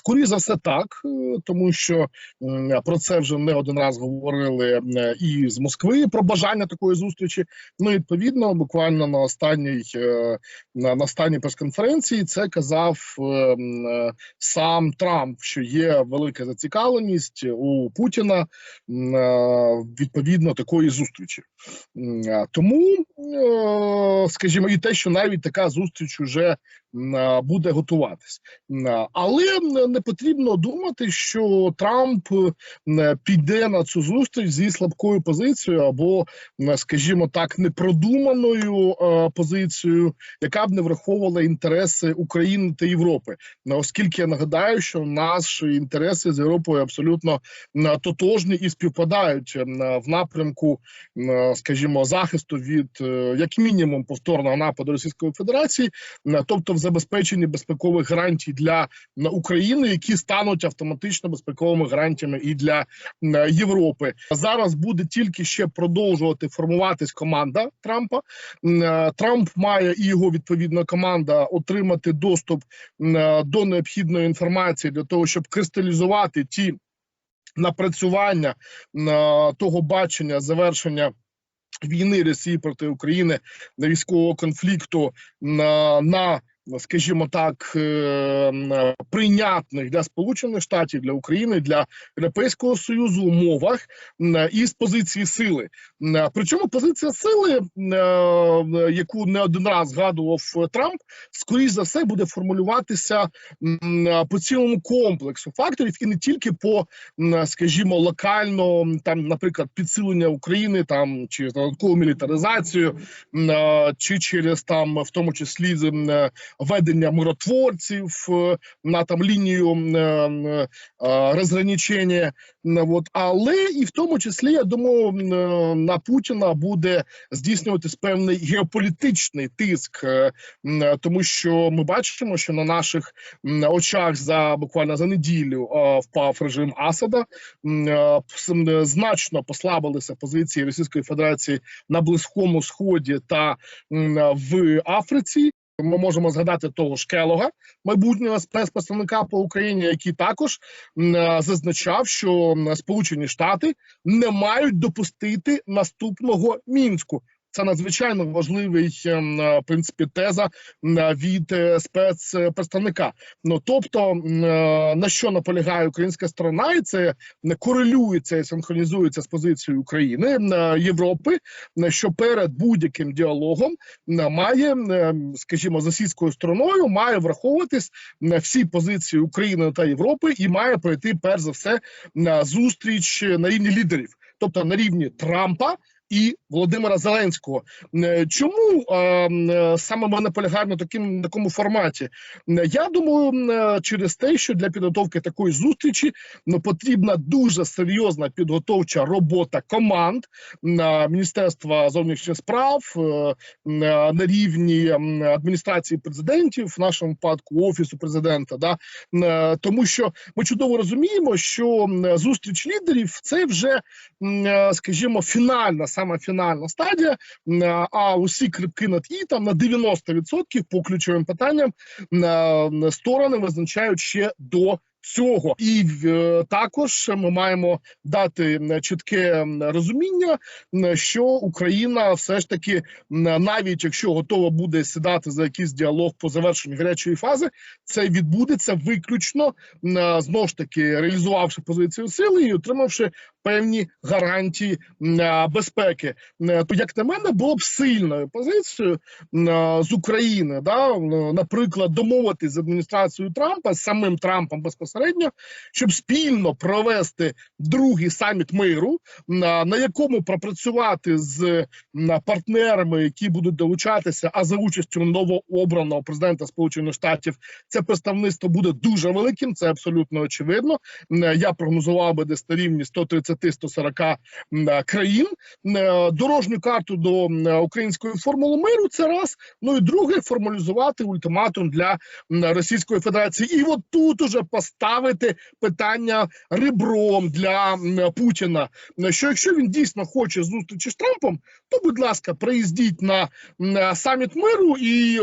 Скоріше за все, так, е, тому що про це вже не один раз говорили і з Москви про бажання такої зустрічі. Ну, відповідно, буквально на останній е, на, останній прес-конференції це казав е, сам Трамп, що є велика зацікавленість у Путіна відповідно такої зустрічі. Тому, скажімо, і те, що навіть така зустріч уже буде готуватись. Але не потрібно думати, що Трамп е, піде на цю зустріч зі слабкою позицією або, скажімо так, непродуманою е, позицією, яка б не враховувала інтереси України та Європи. Оскільки я нагадаю, що наші інтереси з Європою абсолютно тотожні і співпадають в напрямку, скажімо, захисту від е, як мінімум повторного нападу Російської Федерації, тобто в забезпеченні безпекових гарантій для України, які стануть автоматично безпековими гарантіями і для Європи. Зараз буде тільки ще продовжувати формуватись команда Трампа. Е, Трамп має і його відповідна команда отримати доступ е, до необхідної інформації для того, щоб кристалізувати ті напрацювання е, того бачення завершення. Війни Росії проти України військового конфлікту на, на скажімо так, е, прийнятних для Сполучених Штатів, для України, для Європейського Союзу умовах і з позиції сили. Причому позиція сили, е, яку не один раз згадував Трамп, скоріш за все буде формулюватися по цілому комплексу факторів, і не тільки по, скажімо, локально там, наприклад, підсилення України там чи додаткову мілітаризацію, е, чи через там, в тому числі ведення миротворців е, на там лінію е, е, розграничення. От але і в тому числі я думаю, на Путіна буде здійснюватись певний геополітичний тиск, тому що ми бачимо, що на наших очах за буквально за неділю впав режим Асада. Значно послабилися позиції Російської Федерації на Близькому Сході та в Африці. Ми можемо згадати того ж Келога, майбутнього спецпредставника по Україні, який також е, зазначав, що Сполучені Штати не мають допустити наступного мінську. Це надзвичайно важливий ем, е, в принципі теза е, від е, спецпредставника. Ну тобто, на що наполягає українська сторона, і це не корелюється і синхронізується з позицією України Європи, що перед будь-яким діалогом має, скажімо, з російською стороною має враховуватись всі позиції України та Європи, і має пройти перш за все на зустріч на рівні лідерів, тобто на рівні Трампа. І Володимира Зеленського Е, чому е, е, саме ми наполягаємо на таким такому форматі? Я думаю, через те, що для підготовки такої зустрічі ну, потрібна дуже серйозна підготовча робота команд Міністерства зовнішніх справ на рівні адміністрації президентів, в нашому випадку офісу президента. Да? Тому що ми чудово розуміємо, що зустріч лідерів це вже, скажімо, фінальна, саме фінальна стадія. Е, А усі крипки над і там на 90% по ключовим питанням е, сторони визначають ще до. Цього і е, також ми маємо дати чітке розуміння, що Україна все ж таки, навіть якщо готова буде сідати за якийсь діалог по завершенню гарячої фази, це відбудеться виключно м, знову ж таки реалізувавши позицію сили і отримавши певні гарантії безпеки. М, То як на мене було б сильною позицією з України, да наприклад, домовитись з адміністрацією Трампа з самим Трампом безпосередньо, щоб спільно провести другий саміт миру, на якому пропрацювати з партнерами, які будуть долучатися, а за участю новообраного президента Сполучених Штатів це представництво буде дуже великим. Це абсолютно очевидно. Я прогнозував би десь на рівні 130 130-140 м, країн. Е, Дорожню карту до української формули миру. Це раз. Ну і друге формалізувати ультиматум для Російської Федерації. І от тут уже поставити питання ребром для Путіна. Що якщо він дійсно хоче зустрічі з Трампом, то будь ласка, приїздіть на саміт миру і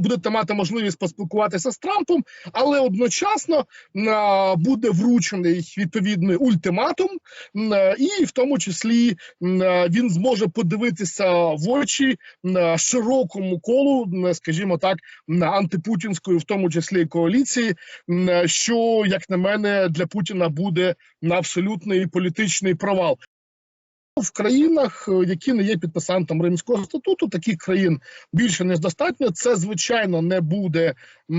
будете мати можливість поспілкуватися з Трампом, але одночасно буде вручений відповідний ультиматум, і в тому числі він зможе подивитися в очі широкому колу, скажімо так, антипутінської, в тому числі коаліції, що як на мене для Путіна буде на абсолютний політичний провал. В країнах, е, які не є підписантом Римського статуту, таких країн більше ніж достатньо. Це звичайно не буде, е,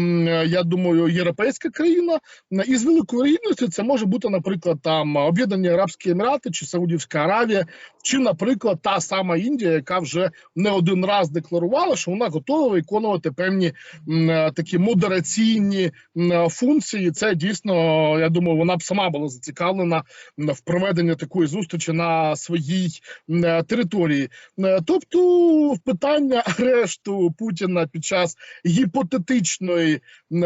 я думаю, європейська країна. І з великою вірогідністю це може бути, наприклад, там Об'єднані Арабські Емірати чи Саудівська Аравія, чи, наприклад, та сама Індія, яка вже не один раз декларувала, що вона готова виконувати певні е, такі модераційні функції. Це дійсно, я думаю, вона б сама була зацікавлена в проведенні такої зустрічі на своїй м, е, території. Е, Тобто, питання арешту Путіна під час гіпотетичної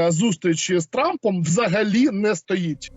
зустрічі з Трампом взагалі не стоїть.